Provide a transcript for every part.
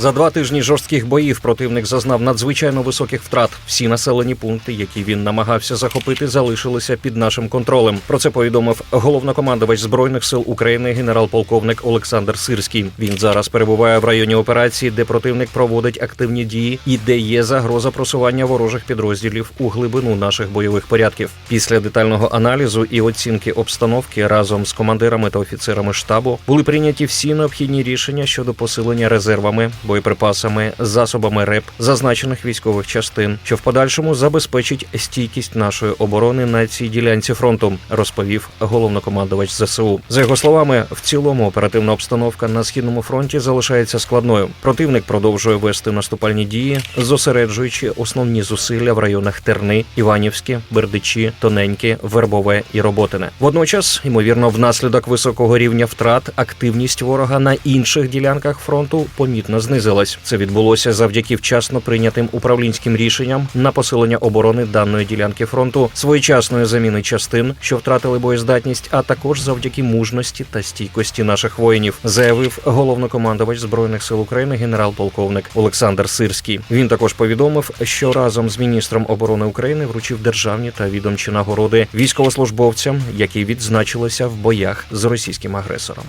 За два тижні жорстких боїв противник зазнав надзвичайно високих втрат. Всі населені пункти, які він намагався захопити, залишилися під нашим контролем. Про це повідомив головнокомандувач збройних сил України генерал-полковник Олександр Сирський. Він зараз перебуває в районі операції, де противник проводить активні дії і де є загроза просування ворожих підрозділів у глибину наших бойових порядків. Після детального аналізу і оцінки обстановки разом з командирами та офіцерами штабу були прийняті всі необхідні рішення щодо посилення резервами, боєприпасами, засобами РЕП зазначених військових частин, що в подальшому забезпечить стійкість нашої оборони на цій ділянці фронту, розповів головнокомандувач ЗСУ. За його словами, в цілому оперативна обстановка на східному фронті залишається складною. Противник продовжує вести наступальні дії, зосереджуючи основні зусилля в районах Терни, Іванівське, Бердичі, Тоненьке, Вербове і Роботине. Водночас, ймовірно, внаслідок високого рівня втрат активність ворога на інших ділянках фронту помітно знизилась. Це відбулося завдяки вчасно прийнятим управлінським рішенням на посилення оборони даної ділянки фронту, своєчасної заміни частин, що втратили боєздатність, а також завдяки мужності та стійкості наших воїнів, заявив головнокомандувач збройних сил України генерал-полковник Олександр Сирський. Він також повідомив, що разом з міністром оборони України вручив державні та відомчі нагороди військовослужбовцям, які відзначилися в боях з російським агресором.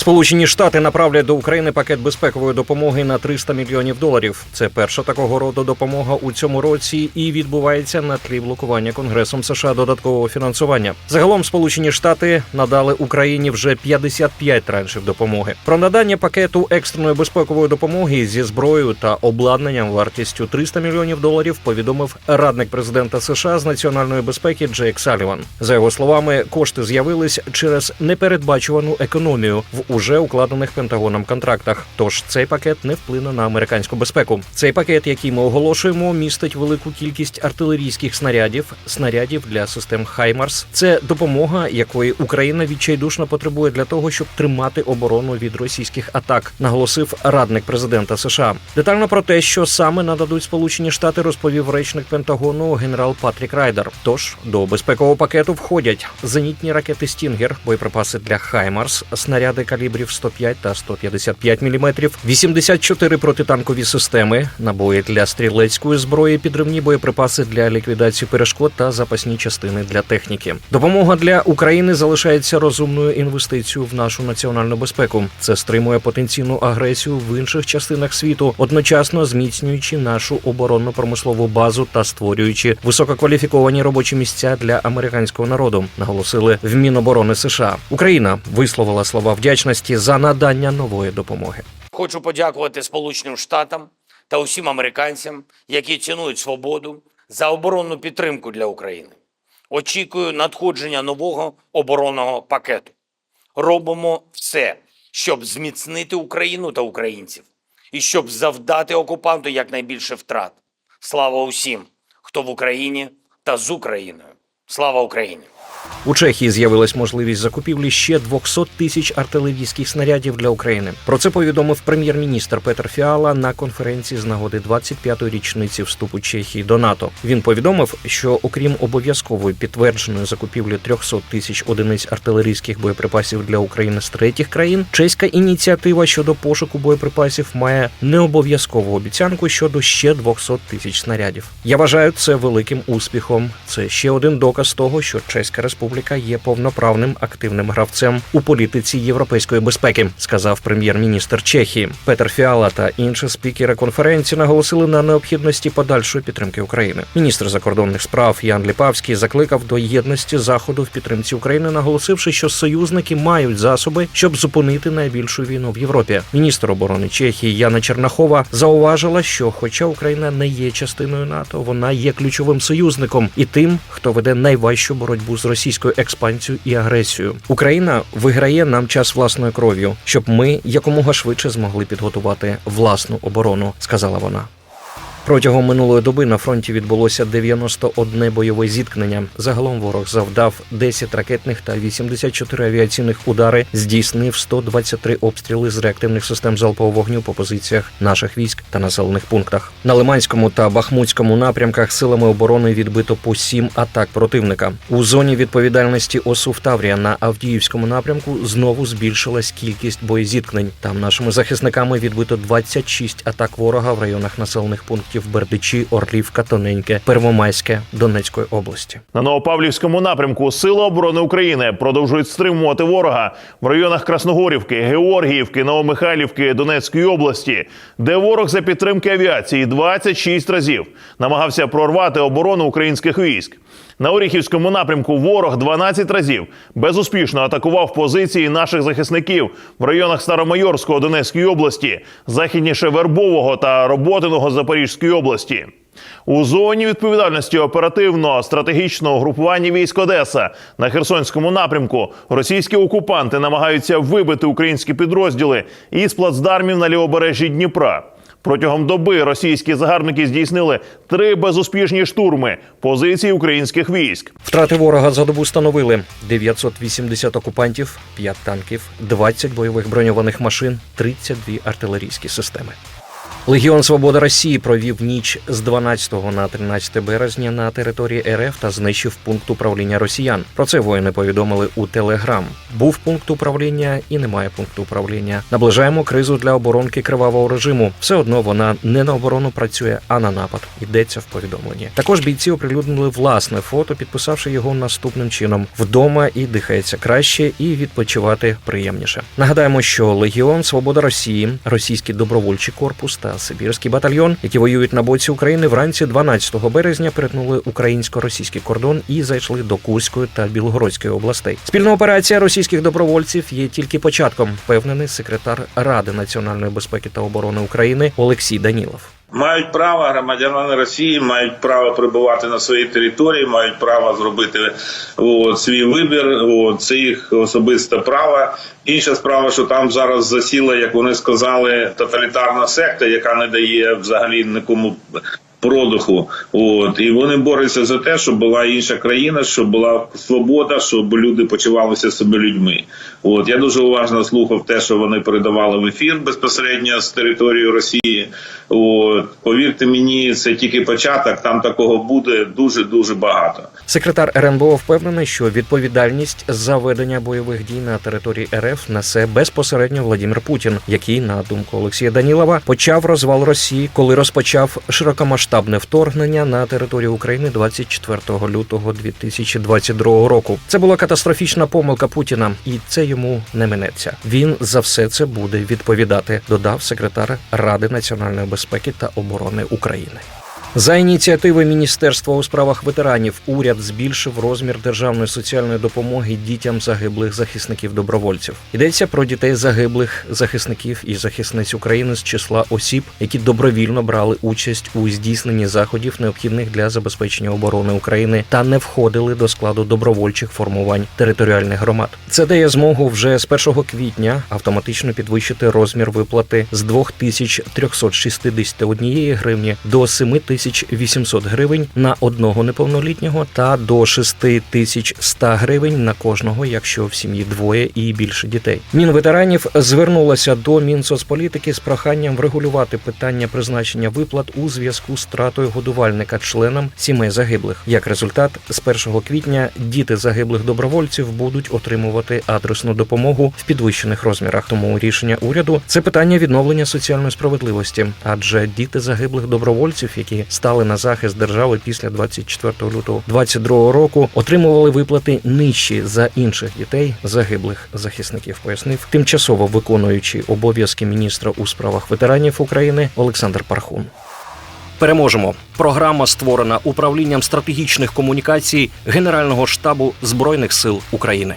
Сполучені Штати направлять до України пакет безпекової допомоги на 300 мільйонів доларів. Це перша такого роду допомога у цьому році і відбувається на тлі блокування Конгресом США додаткового фінансування. Загалом Сполучені Штати надали Україні вже 55 траншів допомоги. Про надання пакету екстреної безпекової допомоги зі зброєю та обладнанням вартістю 300 мільйонів доларів повідомив радник президента США з національної безпеки Джейк Саліван. За його словами, кошти з'явились через непередбачувану економію в уже укладених Пентагоном контрактах. Тож цей пакет не вплине на американську безпеку. Цей пакет, який ми оголошуємо, містить велику кількість артилерійських снарядів, снарядів для систем Хаймарс. Це допомога, якої Україна відчайдушно потребує для того, щоб тримати оборону від російських атак, наголосив радник президента США. Детально про те, що саме нададуть Сполучені Штати, розповів речник Пентагону генерал Патрік Райдер. Тож до безпекового пакету входять зенітні ракети Стінгер, боєприпаси для Хаймарс, снаряди калібрів 105 та 155 мм, 84 протитанкові системи, набої для стрілецької зброї, підривні боєприпаси для ліквідації перешкод та запасні частини для техніки. Допомога для України залишається розумною інвестицією в нашу національну безпеку. Це стримує потенційну агресію в інших частинах світу, одночасно зміцнюючи нашу оборонно промислову базу та створюючи висококваліфіковані робочі місця для американського народу, наголосили в Міноборони США. Україна висловила слова вдячності за надання нової допомоги. Хочу подякувати Сполученим Штатам та усім американцям, які цінують свободу за оборонну підтримку для України. Очікую надходження нового оборонного пакету. Робимо все, щоб зміцнити Україну та українців і щоб завдати окупанту якнайбільше втрат. Слава усім, хто в Україні та з Україною. Слава Україні! У Чехії з'явилась можливість закупівлі ще 200 тисяч артилерійських снарядів для України. Про це повідомив прем'єр-міністр Петр Фіала на конференції з нагоди 25-ї річниці вступу Чехії до НАТО. Він повідомив, що окрім обов'язкової підтвердженої закупівлі 300 тисяч одиниць артилерійських боєприпасів для України з третіх країн, чеська ініціатива щодо пошуку боєприпасів має необов'язкову обіцянку щодо ще 200 тисяч снарядів. Я вважаю це великим успіхом. Це ще один доказ того, що Чеська Республіка є повноправним активним гравцем у політиці європейської безпеки, сказав прем'єр-міністр Чехії. Петер Фіала та інші спікери конференції наголосили на необхідності подальшої підтримки України. Міністр закордонних справ Ян Ліпавський закликав до єдності заходу в підтримці України, наголосивши, що союзники мають засоби, щоб зупинити найбільшу війну в Європі. Міністр оборони Чехії Яна Чернахова зауважила, що, хоча Україна не є частиною НАТО, вона є ключовим союзником і тим, хто веде найважчу боротьбу з російською експансією і агресією. Україна виграє нам час власною кров'ю, щоб ми якомога швидше змогли підготувати власну оборону, сказала вона. Протягом минулої доби на фронті відбулося 91 бойове зіткнення. Загалом ворог завдав 10 ракетних та 84 авіаційних удари, здійснив 123 обстріли з реактивних систем залпового вогню по позиціях наших військ та населених пунктах. На Лиманському та Бахмутському напрямках силами оборони відбито по 7 атак противника. У зоні відповідальності ОСУ Таврія на Авдіївському напрямку знову збільшилась кількість боєзіткнень. Там нашими захисниками відбито 26 атак ворога в районах населених пунктів Бердичі, Орлівка, Тоненьке, Первомайське Донецької області. На Новопавлівському напрямку Сили оборони України продовжують стримувати ворога в районах Красногорівки, Георгіївки, Новомихайлівки Донецької області, де ворог за підтримки авіації 26 разів намагався прорвати оборону українських військ. На Оріхівському напрямку ворог 12 разів безуспішно атакував позиції наших захисників в районах Старомайорського Донецької області, західніше Вербового та Роботиного Запорізької області. У зоні відповідальності оперативно-стратегічного групування військ Одеса на Херсонському напрямку російські окупанти намагаються вибити українські підрозділи із плацдармів на лівобережжі Дніпра. Протягом доби російські загарбники здійснили три безуспішні штурми позицій українських військ. Втрати ворога за добу становили 980 окупантів, 5 танків, 20 бойових броньованих машин, 32 артилерійські системи. Легіон Свобода Росії провів ніч з 12 на 13 березня на території РФ та знищив пункт управління росіян. Про це воїни повідомили у Телеграм. Був пункт управління і немає пункту управління. Наближаємо кризу для оборонки кривавого режиму. Все одно вона не на оборону працює, а на напад. Йдеться в повідомленні. Також бійці оприлюднили власне фото, підписавши його наступним чином: вдома і дихається краще, і відпочивати приємніше. Нагадаємо, що Легіон Свобода Росії, російський добровольчий корпус та Сибірський батальйон, які воюють на боці України, вранці 12 березня перетнули українсько-російський кордон і зайшли до Курської та Білогородської областей. Спільна операція російських добровольців є тільки початком, впевнений секретар Ради національної безпеки та оборони України Олексій Данілов. Мають право громадяни Росії, мають право перебувати на своїй території, мають право зробити от, свій вибір. От, це їх особисте право. Інша справа, що там зараз засіла, як вони сказали, тоталітарна секта, яка не дає взагалі нікому. Продуху, от і вони борються за те, щоб була інша країна, щоб була свобода, щоб люди почувалися себе людьми. От я дуже уважно слухав те, що вони передавали в ефір безпосередньо з території Росії. От повірте мені, це тільки початок. Там такого буде дуже дуже багато. Секретар РНБО впевнений, що відповідальність за ведення бойових дій на території РФ несе безпосередньо Владимир Путін, який, на думку Олексія Данілова, почав розвал Росії, коли розпочав широкомасштабне вторгнення на територію України 24 лютого 2022 року. Це була катастрофічна помилка Путіна, і це йому не минеться. Він за все це буде відповідати, додав секретар Ради національної безпеки та оборони України. За ініціативи Міністерства у справах ветеранів уряд збільшив розмір державної соціальної допомоги дітям загиблих захисників добровольців. Йдеться про дітей загиблих захисників і захисниць України з числа осіб, які добровільно брали участь у здійсненні заходів, необхідних для забезпечення оборони України, та не входили до складу добровольчих формувань територіальних громад. Це дає змогу вже з 1 квітня автоматично підвищити розмір виплати з 2361 гривні до 7100 800 гривень на одного неповнолітнього та до 6100 гривень на кожного, якщо в сім'ї двоє і більше дітей. Мінветеранів звернулася до Мінсоцполітики з проханням врегулювати питання призначення виплат у зв'язку з тратою годувальника членам сімей загиблих. Як результат, з 1 квітня діти загиблих добровольців будуть отримувати адресну допомогу в підвищених розмірах. Тому рішення уряду це питання відновлення соціальної справедливості, адже діти загиблих добровольців, які стали на захист держави після 24 лютого 2022 року, отримували виплати нижчі за інших дітей загиблих захисників. Пояснив тимчасово виконуючий обов'язки міністра у справах ветеранів України Олександр Пархун. Переможемо. Програма створена управлінням стратегічних комунікацій Генерального штабу збройних сил України.